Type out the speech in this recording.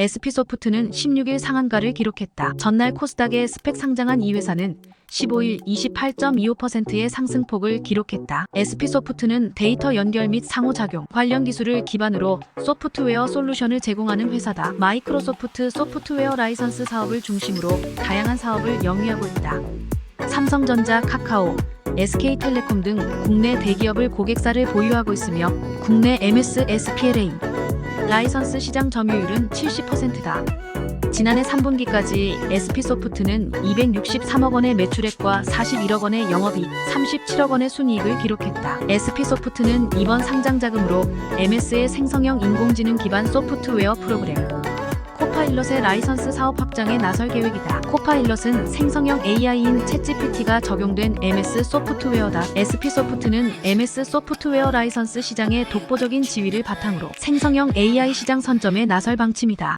SP소프트는 16일 상한가를 기록했다. 전날 코스닥에 스펙 상장한 이 회사는 15일 28.25%의 상승폭을 기록했다. SP소프트는 데이터 연결 및 상호작용 관련 기술을 기반으로 소프트웨어 솔루션을 제공하는 회사다. 마이크로소프트 소프트웨어 라이선스 사업을 중심으로 다양한 사업을 영위하고 있다. 삼성전자, 카카오, SK텔레콤 등 국내 대기업을 고객사를 보유하고 있으며 국내 MS, SPLA 라이선스 시장 점유율은 70%다. 지난해 3분기까지 SP소프트는 263억 원의 매출액과 41억 원의 영업이익, 37억 원의 순이익을 기록했다. SP소프트는 이번 상장 자금으로 MS의 생성형 인공지능 기반 소프트웨어 프로그램 코파일럿의 라이선스 사업 확장에 나설 계획이다. 코파일럿은 생성형 AI인 챗GPT가 적용된 MS 소프트웨어다. SP소프트는 MS 소프트웨어 라이선스 시장의 독보적인 지위를 바탕으로 생성형 AI 시장 선점에 나설 방침이다.